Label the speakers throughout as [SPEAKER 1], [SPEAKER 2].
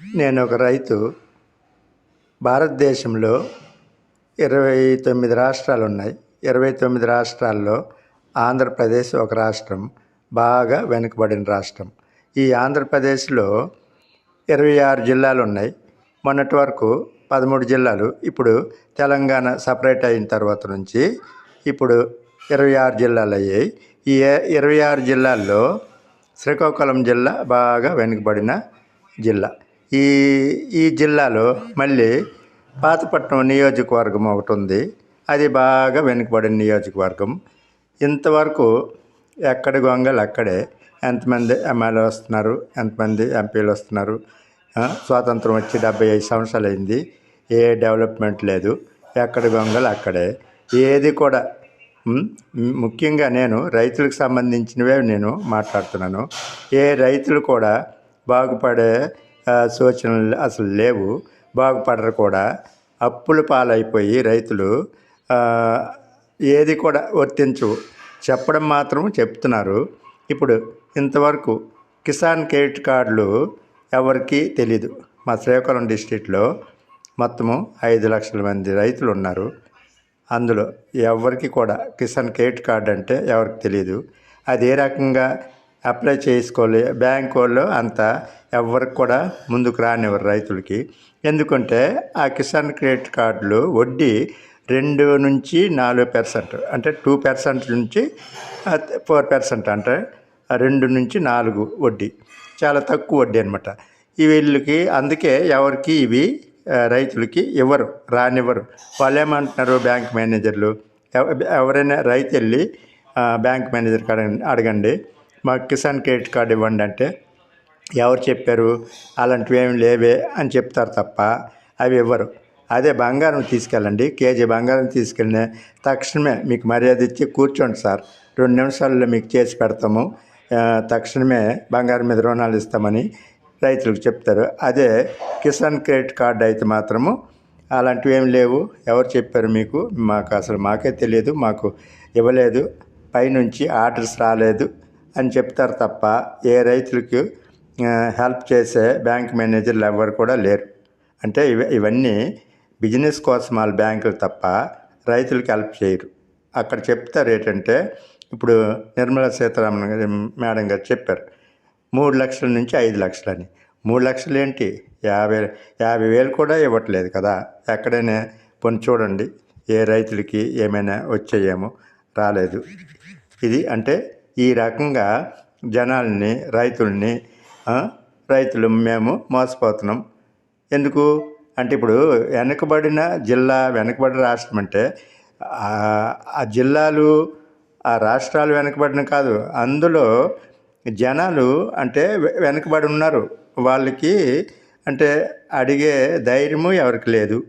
[SPEAKER 1] నేను ఒక రైతు. భారతదేశంలో ఇరవై తొమ్మిది రాష్ట్రాలు ఉన్నాయి ఇరవై తొమ్మిది రాష్ట్రాల్లో ఆంధ్రప్రదేశ్ ఒక రాష్ట్రం బాగా వెనుకబడిన రాష్ట్రం. ఈ ఆంధ్రప్రదేశ్లో ఇరవై ఆరు జిల్లాలు ఉన్నాయి మొన్నటి వరకు పదమూడు జిల్లాలు ఇప్పుడు తెలంగాణ సపరేట్ అయిన తర్వాత నుంచి ఇప్పుడు ఇరవై ఆరు జిల్లాలు అయ్యాయి. ఈ ఇరవై ఆరు జిల్లాల్లో శ్రీకాకుళం జిల్లా బాగా వెనుకబడిన జిల్లా. ఈ ఈ జిల్లాలో మళ్ళీ పాతపట్నం నియోజకవర్గం ఒకటి ఉంది. అది బాగా వెనుకబడిన నియోజకవర్గం. ఇంతవరకు ఎక్కడ గొంగలు అక్కడే. ఎంతమంది ఎమ్మెల్యే వస్తున్నారు ఎంతమంది ఎంపీలు వస్తున్నారు. స్వాతంత్రం వచ్చి డెబ్బై ఐదు సంవత్సరాలు అయింది. ఏ డెవలప్మెంట్ లేదు. ఎక్కడ గొంగలు అక్కడే. ఏది కూడా ముఖ్యంగా నేను రైతులకు సంబంధించినవే నేను మాట్లాడుతున్నాను. ఏ రైతులు కూడా బాగుపడే సూచనలు అసలు లేవు. బాగుపడరు కూడా. అప్పుల పాలైపోయి రైతులు ఏది కూడా వర్తించవు చెప్పడం మాత్రం చెప్తున్నారు. ఇప్పుడు ఇంతవరకు కిసాన్ క్రెడిట్ కార్డులు ఎవరికీ తెలీదు. మా శ్రీకాకుళం డిస్టిక్లో మొత్తము ఐదు లక్షల మంది రైతులు ఉన్నారు. అందులో ఎవరికి కూడా కిసాన్ క్రెడిట్ కార్డు అంటే ఎవరికి తెలియదు అది ఏ రకంగా అప్లై చేసుకోలే బ్యాంక్ వాళ్ళు అంతా ఎవరికి కూడా ముందుకు రానివ్వరు రైతులకి. ఎందుకంటే ఆ కిసాన్ క్రెడిట్ కార్డులు వడ్డీ రెండు నుంచి నాలుగు పర్సెంట్ అంటే టూ పర్సెంట్ నుంచి ఫోర్ పర్సెంట్ అంటే రెండు నుంచి నాలుగు వడ్డీ. చాలా తక్కువ వడ్డీ అనమాట ఈ వీళ్ళకి అందుకే ఎవరికి ఇవి రైతులకి ఇవ్వరు రానివ్వరు. వాళ్ళు ఏమంటున్నారు బ్యాంక్ మేనేజర్లు? ఎవ- ఎవరైనా రైతు వెళ్ళి బ్యాంక్ మేనేజర్ అడగండి. మాకు కిసాన్ క్రెడిట్ కార్డు ఇవ్వండి అంటే ఎవరు చెప్పారు? అలాంటివి ఏమి లేవే అని చెప్తారు తప్ప అవి ఇవ్వరు. అదే బంగారం తీసుకెళ్ళండి కేజీ బంగారం తీసుకెళ్ళిన తక్షణమే మీకు మర్యాద ఇచ్చి కూర్చోండి సార్. రెండు నిమిషాల్లో మీకు చేసి పెడతాము. తక్షణమే బంగారం మీద రుణాలు ఇస్తామని రైతులకు చెప్తారు. అదే కిసాన్ క్రెడిట్ కార్డు అయితే మాత్రము అలాంటివి ఏం లేవు. ఎవరు చెప్పారు మీకు? మాకు అసలు మాకే తెలియదు మాకు ఇవ్వలేదు. పైనుంచి ఆర్డర్స్ రాలేదు. అని చెప్తారు తప్ప ఏ రైతులకు హెల్ప్ చేసే బ్యాంక్ మేనేజర్లు ఎవరు కూడా లేరు. అంటే ఇవ ఇవన్నీ బిజినెస్ కోసం వాళ్ళ బ్యాంకులు తప్ప రైతులకు హెల్ప్ చేయరు. అక్కడ చెప్తారు ఏంటంటే ఇప్పుడు నిర్మలా సీతారామన్ గారు మేడం గారు చెప్పారు మూడు లక్షల నుంచి ఐదు లక్షలని. మూడు లక్షలు ఏంటి? యాభై యాభై వేలు కూడా ఇవ్వట్లేదు కదా. ఎక్కడైనా పొని చూడండి ఏ రైతులకి ఏమైనా వచ్చేయేమో రాలేదు. ఇది అంటే ఈ రకంగా జనాల్ని రైతుల్ని రైతులు మేము మోసపోతున్నాం. ఎందుకు? అంటే ఇప్పుడు వెనకబడిన జిల్లా వెనకబడిన రాష్ట్రం అంటే ఆ- జిల్లాలు ఆ రాష్ట్రాలు వెనకబడిన కాదు. అందులో జనాలు అంటే వెనకబడి ఉన్నారు. వాళ్ళకి అంటే అడిగే ధైర్యము ఎవరికి లేదు.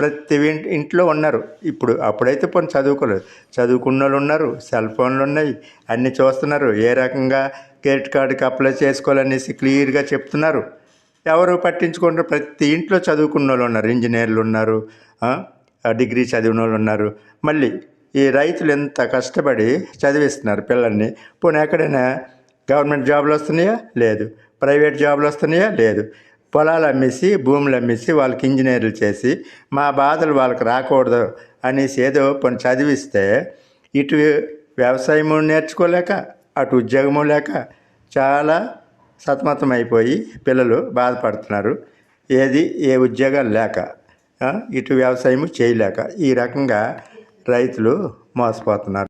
[SPEAKER 1] ప్రతి ఇంట్లో ఉన్నారు. ఇప్పుడు అప్పుడైతే పోనీ చదువుకోలేదు. చదువుకున్న వాళ్ళు ఉన్నారు సెల్ ఫోన్లు ఉన్నాయి అన్నీ చూస్తున్నారు. ఏ రకంగా క్రెడిట్ కార్డుకి అప్లై చేసుకోవాలనేసి క్లియర్గా చెప్తున్నారు. ఎవరు పట్టించుకుంటారు ప్రతి ఇంట్లో చదువుకున్న వాళ్ళు ఉన్నారు. ఇంజనీర్లు ఉన్నారు ఆ, డిగ్రీ చదివిన వాళ్ళు ఉన్నారు. మళ్ళీ ఈ రైతులు ఎంత కష్టపడి చదివిస్తున్నారు పిల్లల్ని. పోనీ ఎక్కడైనా గవర్నమెంట్ జాబులు వస్తున్నాయా? లేదు. ప్రైవేట్ జాబులు వస్తున్నాయా? లేదు. పొలాలు అమ్మేసి భూములు అమ్మేసి వాళ్ళకి ఇంజనీర్లు చేసి మా బాధలు వాళ్ళకి రాకూడదు అనేసి ఏదో పని చదివిస్తే ఇటు వ్యవసాయము నేర్చుకోలేక అటు ఉద్యోగము లేక చాలా సతమతం అయిపోయి పిల్లలు బాధపడుతున్నారు. ఏది ఏ ఉద్యోగాలు లేక ఇటు వ్యవసాయము చేయలేక ఈ రకంగా రైతులు మోసపోతున్నారు.